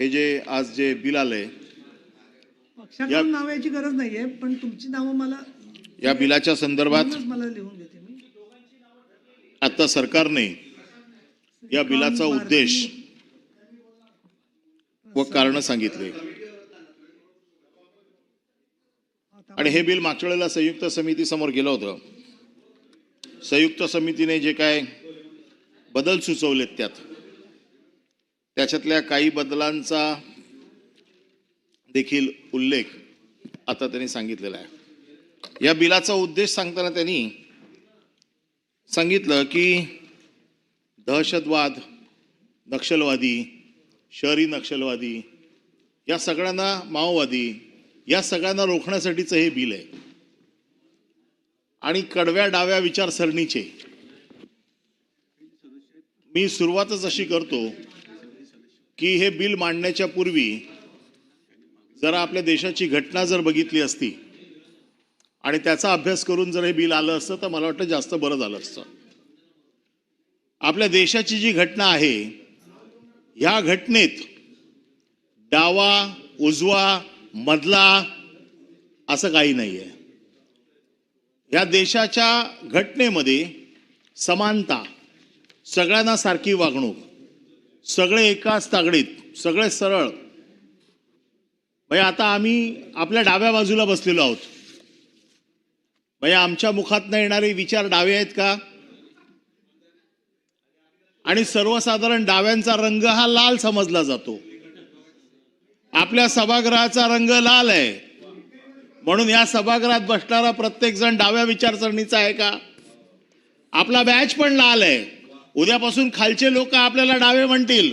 हे जे आज जे बिल आलंय पक्षाकडून नाव याची गरज नाहीये पण तुमची नावं मला या बिलाच्या संदर्भात मला लिहून देते मी आता सरकारने या बिलाचा उद्देश व कारण सांगितले. आणि हे बिल मागच्या वेळेला संयुक्त समिती समोर गेलं होतं. संयुक्त समितीने जे काय बदल सुचवलेत त्यात त्याच्यातल्या काही बदलांचा देखील उल्लेख आता त्यांनी सांगितलेला आहे. या बिलाचा उद्देश सांगताना त्यांनी सांगितलं की दहशतवाद नक्षलवादी शहरी नक्षलवादी या सगळ्यांना माओवादी या सगळ्यांना रोखण्यासाठीचं हे बिल आहे. आणि कडव्या डाव्या विचारसरणीचे. मी सुरुवातच अशी करतो की हे बिल मांडण्याच्या पूर्वी जरा आपल्या देशाची घटना जर बघितली असती आणि त्याचा अभ्यास करून जर हे बिल आलं असतं तर मला वाटतं जास्त बरं झालं असतं. आपल्या देशाची जी घटना आहे ह्या घटनेत डावा उजवा मधला असं काही नाही आहे या देशाच्या घटनेमध्ये समानता सगळ्यांना सारखी वागणूक सगळे एकाच तागडीत सगळे सरळ. म्हणजे आता आम्ही आपल्या डाव्या बाजूला बसलेलो आहोत. म्हणजे आमच्या मुखात येणारे विचार डावे आहेत का? आणि सर्वसाधारण डाव्यांचा रंग हा लाल समजला जातो. आपल्या सभागृहाचा रंग लाल आहे. म्हणून या सभागृहात बसणारा प्रत्येक जण डाव्या विचारसरणीचा आहे का? आपला बॅच पण लाल आहे. उद्यापासून खालचे लोक आपल्याला डावे म्हणतील.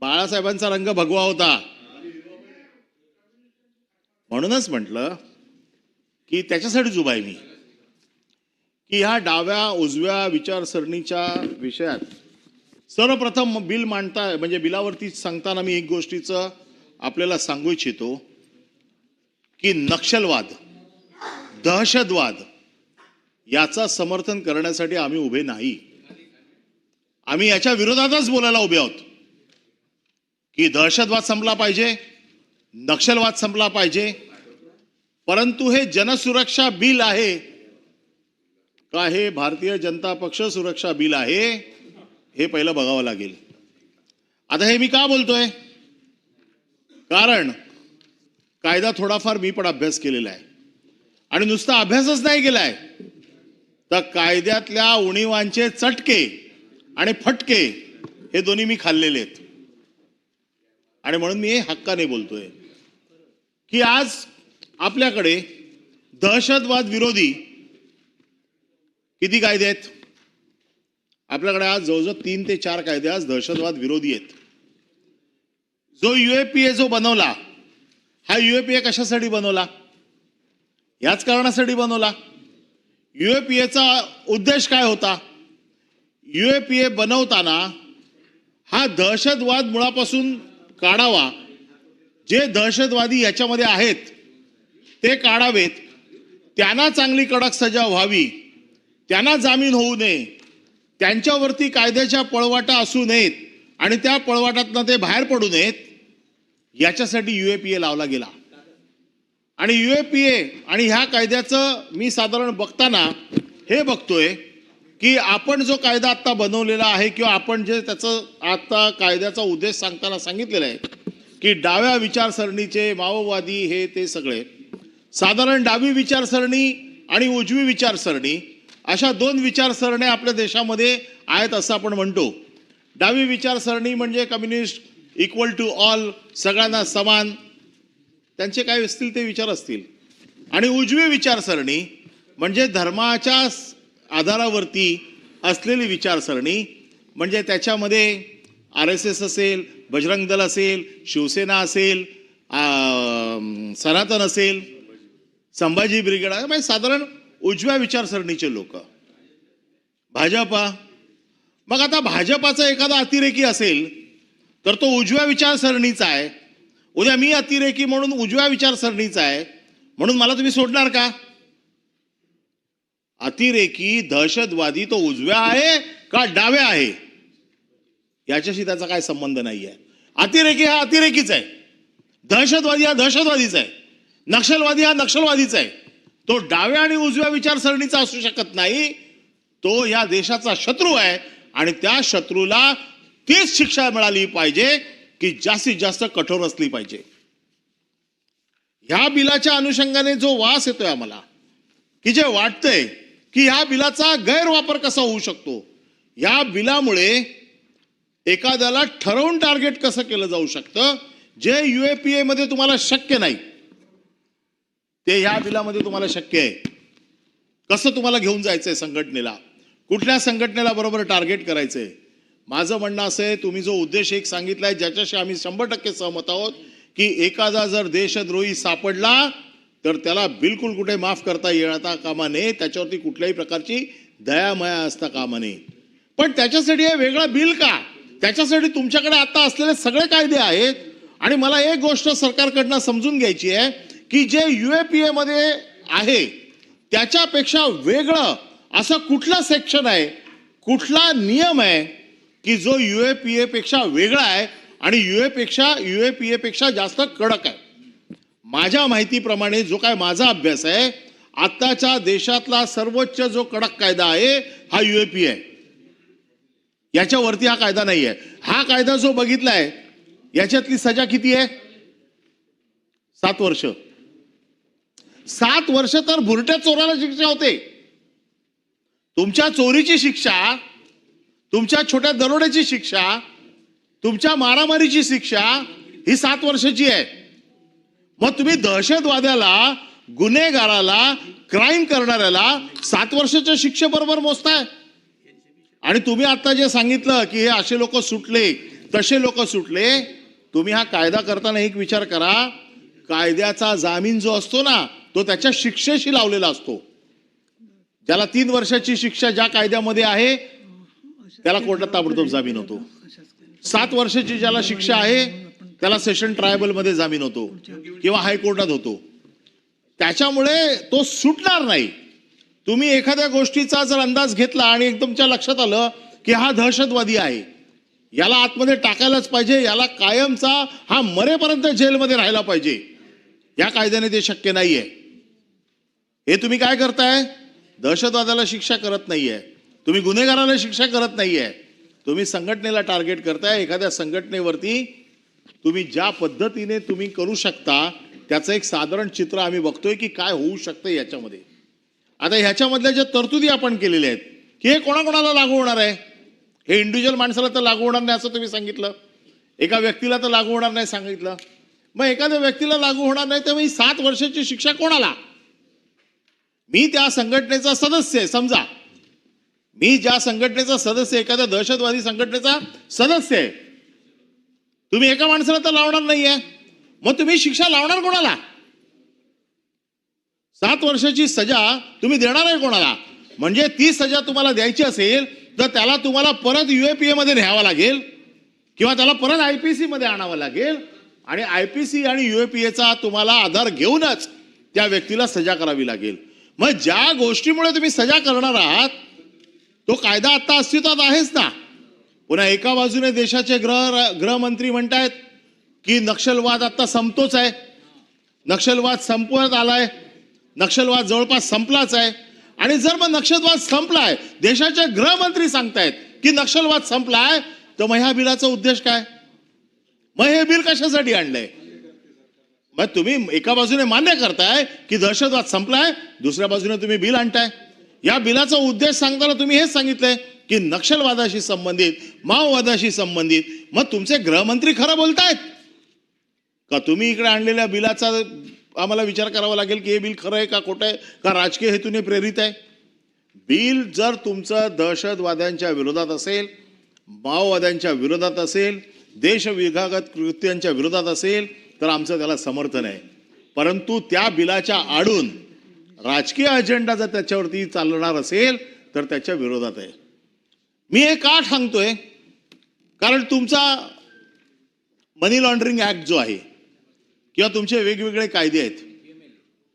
बाळासाहेबांचा रंग भगवा होता. म्हणूनच म्हटलं की त्याच्यासाठीच उभा आहे मी. की ह्या डाव्या उजव्या विचारसरणीच्या विषयात सर्वप्रथम बिल मांडता म्हणजे बिलावरती सांगताना मी एक गोष्टीचं आपल्याला सांगू इच्छितो की नक्षलवाद दहशतवाद याचा समर्थन करण्यासाठी आम्ही उभे नाही. आम्ही याच्या विरोधातच बोलायला उभे आहोत. की दहशतवाद संपला पाहिजे नक्षलवाद संपला पाहिजे परंतु हे जनसुरक्षा बिल आहे. का हे भारतीय जनता पक्ष सुरक्षा बिल आहे हे पहिलं बघावं लागेल. आता हे मी का बोलतोय? कारण कायदा थोडाफार मी पण अभ्यास केलेला आहे. आणि नुसता अभ्यासच नाही केलाय. तर कायद्यातल्या उणीवांचे चटके आणि फटके हे दोन्ही मी खाल्लेले आहेत. आणि म्हणून मी हे हक्काने बोलतोय की आज आपल्याकडे दहशतवाद विरोधी किती कायदे आहेत? आपल्याकडे आज जवळजवळ तीन ते चार कायदे आज दहशतवाद विरोधी आहेत. जो युएपीए जो बनवला हा युएपीए कशासाठी बनवला? याच कारणासाठी बनवला? यू ए पी एचा उद्देश काय होता? यू ए पी ए बनवताना हा दहशतवाद मुळापासून काढावा. जे दहशतवादी याच्यामध्ये आहेत ते काढावेत. त्यांना चांगली कडक सजा व्हावी. त्यांना जामीन होऊ नये. त्यांच्यावरती कायद्याच्या पळवाटा असू नयेत आणि त्या पळवाटातनं ते बाहेर पडू नयेत याच्यासाठी यू ए पी ए लावला गेला. आणि यू ए पी ए आणि ह्या कायद्याचं मी साधारण बघताना हे बघतोय की आपण जो कायदा आत्ता बनवलेला आहे किंवा आपण जे त्याचं आत्ता कायद्याचा उद्देश सांगताना सांगितलेला आहे की डाव्या विचारसरणीचे माओवादी हे ते सगळे साधारण डावी विचारसरणी आणि उजवी विचारसरणी अशा दोन विचारसरण्या आपल्या देशामध्ये आहेत असं आपण म्हणतो. डावी विचारसरणी म्हणजे कम्युनिस्ट इक्वल टू ऑल सगळ्यांना समान त्यांचे काय असतील ते विचार असतील. आणि उजवी विचारसरणी म्हणजे धर्माच्या आधारावरती असलेली विचारसरणी म्हणजे त्याच्यामध्ये आर एस एस असेल बजरंग दल असेल शिवसेना असेल सनातन असेल संभाजी ब्रिगेड म्हणजे साधारण उजव्या विचारसरणीचे लोक. भाजपा. मग आता भाजपाचा एखादा अतिरेकी असेल तर तो उजव्या विचारसरणीचा आहे. उद्या मी अतिरेकी म्हणून उजव्या विचारसरणीचा आहे म्हणून मला तुम्ही सोडणार का? अतिरेकी दहशतवादी तो उजव्या आहे का डाव्या आहे? याच्याशी त्याचा काय संबंध नाही आहे अतिरेकी हा अतिरेकीच आहे. दहशतवादी हा दहशतवादीचा आहे. नक्षलवादी हा नक्षलवादीचा आहे. तो डाव्या आणि उजव्या विचारसरणीचा असू शकत नाही. तो या देशाचा शत्रू आहे आणि त्या शत्रूला तीच शिक्षा मिळाली पाहिजे. की जास्तीत जास्त कठोर असली पाहिजे. ह्या बिलाच्या अनुषंगाने जो वास येतोय आम्हाला की जे वाटतंय की ह्या बिलाचा गैरवापर कसा होऊ शकतो या बिलामुळे एखाद्याला ठरवून टार्गेट कसं केलं जाऊ शकतं जे युएपीए मध्ये तुम्हाला शक्य नाही ते ह्या बिलामध्ये तुम्हाला शक्य आहे. कसं तुम्हाला घेऊन जायचंय संघटनेला? कुठल्या संघटनेला बरोबर टार्गेट करायचंय? माझं म्हणणं असं आहे तुम्ही जो उद्देश एक सांगितलाय ज्याच्याशी आम्ही शंभर टक्के सहमत आहोत की एखादा जर देशद्रोही सापडला तर त्याला बिलकुल कुठे माफ करता येता कामा नये. त्याच्यावरती कुठल्याही प्रकारची दयामया असता कामा नये. पण त्याच्यासाठी हे वेगळं बिल का? त्याच्यासाठी तुमच्याकडे आता असलेले सगळे कायदे आहेत. आणि मला एक गोष्ट सरकारकडनं समजून घ्यायची आहे की जे युएपीए मध्ये आहे त्याच्यापेक्षा वेगळं असं कुठलं सेक्शन आहे कुठला नियम आहे की जो यू ए पी एपेक्षा वेगळा आहे आणि यू एपेक्षा यू ए पी एपेक्षा जास्त कडक आहे. माझ्या माहितीप्रमाणे जो काय माझा अभ्यास आहे आत्ताच्या देशातला सर्वोच्च जो कडक कायदा आहे हा यू ए पी आहे याच्यावरती हा कायदा नाही आहे हा कायदा जो बघितलाय याच्यातली सजा किती आहे? सात वर्ष. सात वर्ष तर भुरट्या चोराला शिक्षा होते. तुमच्या चोरीची शिक्षा तुमच्या छोट्या दरोड्याची शिक्षा तुमच्या मारामारीची शिक्षा ही सात वर्षाची आहे. मग तुम्ही दहशतवाद्याला गुन्हेगाराला क्राईम करणाऱ्याला सात वर्षाच्या शिक्षेबरोबर मोजताय. आणि तुम्ही आता जे सांगितलं की हे असे लोक सुटले तसे लोक सुटले तुम्ही हा कायदा करताना एक विचार करा. कायद्याचा जामीन जो असतो ना तो त्याच्या शिक्षेशी लावलेला असतो. ज्याला तीन वर्षाची शिक्षा ज्या कायद्यामध्ये आहे त्याला कोर्टात ताबडतोब जामीन होतो. सात वर्षाची ज्याला शिक्षा आहे त्याला सेशन ट्रायबलमध्ये जामीन होतो किंवा हायकोर्टात होतो. त्याच्यामुळे तो सुटणार नाही. तुम्ही एखाद्या गोष्टीचा जर अंदाज घेतला आणि तुमच्या लक्षात आलं की हा दहशतवादी आहे याला आतमध्ये टाकायलाच पाहिजे याला कायमचा हा मरेपर्यंत जेलमध्ये राहायला पाहिजे या कायद्याने ते शक्य नाहीये. हे तुम्ही काय करताय? दहशतवादाला शिक्षा करत नाहीये. तुम्ही गुन्हेगाराला शिक्षा करत नाहीये. तुम्ही संघटनेला टार्गेट करताय एखाद्या संघटनेवरती तुम्ही ज्या पद्धतीने तुम्ही करू शकता त्याचं एक साधारण चित्र आम्ही बघतोय की काय होऊ शकतं याच्यामध्ये. आता ह्याच्यामधल्या ज्या तरतुदी आपण केलेल्या आहेत की हे कोणाकोणाला लागू होणार आहे? हे इंडिव्हिज्युअल माणसाला तर लागू होणार नाही असं तुम्ही सांगितलं. एका व्यक्तीला तर लागू होणार नाही सांगितलं. मग एखाद्या व्यक्तीला लागू होणार नाही तर मग ही सात वर्षाची शिक्षा कोणाला? मी त्या संघटनेचा सदस्य आहे समजा. मी ज्या संघटनेचा सदस्य एखाद्या दहशतवादी संघटनेचा सदस्य आहे. तुम्ही एका माणसाला तर लावणार नाहीये. मग तुम्ही शिक्षा लावणार कोणाला? सात वर्षाची सजा तुम्ही देणार आहे कोणाला? म्हणजे ती सजा तुम्हाला द्यायची असेल तर त्याला तुम्हाला परत युएपीए मध्ये न्यावा लागेल किंवा त्याला परत आयपीसी मध्ये आणावं लागेल आणि आयपीसी आणि युएपीएचा तुम्हाला आधार घेऊनच त्या व्यक्तीला सजा करावी लागेल. मग ज्या गोष्टीमुळे तुम्ही सजा करणार आहात तो कायदा आता अस्तित्वात आहेच ना. पुन्हा एका बाजूने देशाचे गृह गृहमंत्री म्हणतायत की नक्षलवाद आता संपतोच आहे. नक्षलवाद संपवण्यात आलाय. नक्षलवाद जवळपास संपलाच आहे. आणि जर मग नक्षलवाद संपलाय देशाचे गृहमंत्री सांगतायत की नक्षलवाद संपलाय तर मग ह्या बिलाचा उद्देश काय? मग हे बिल कशासाठी आणलंय? मग तुम्ही एका बाजूने मान्य करताय की दहशतवाद संपलाय दुसऱ्या बाजूने तुम्ही बिल आणताय. या बिलाचा उद्देश सांगताना तुम्ही हेच सांगितलंय की नक्षलवादाशी संबंधित माओवादाशी संबंधित मग तुमचे गृहमंत्री खरं बोलतायत? का तुम्ही इकडे आणलेल्या बिलाचा आम्हाला विचार करावा लागेल की हे बिल खरं आहे का खोटं आहे का राजकीय हेतूने प्रेरित आहे? बिल जर तुमचं दहशतवाद्यांच्या विरोधात असेल माओवाद्यांच्या विरोधात असेल देशविघागत कृत्यांच्या विरोधात असेल तर आमचं त्याला समर्थन आहे. परंतु त्या बिलाच्या आडून राजकीय अजेंडा जर त्याच्यावरती चालणार असेल तर त्याच्या विरोधात आहे. मी हे का सांगतोय? कारण तुमचा मनी लॉन्ड्रिंग ॲक्ट जो आहे किंवा तुमचे वेगवेगळे कायदे आहेत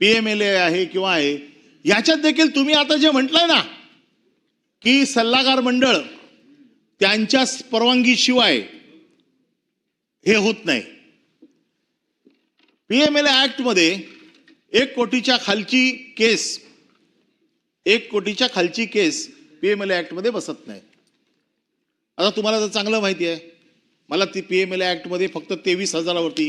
पी एम एल ए आहे किंवा आहे याच्यात देखील तुम्ही आता जे म्हटलंय ना की सल्लागार मंडळ त्यांच्या परवानगीशिवाय हे होत नाही. पी एम एल ए ॲक्टमध्ये एक कोटीच्या खालची केस एक कोटीच्या खालची केस पी एम एल ॲक्टमध्ये बसत नाही. आता तुम्हाला तर चांगलं माहिती आहे मला ती पी एम एल ॲक्टमध्ये फक्त तेवीस हजारावरती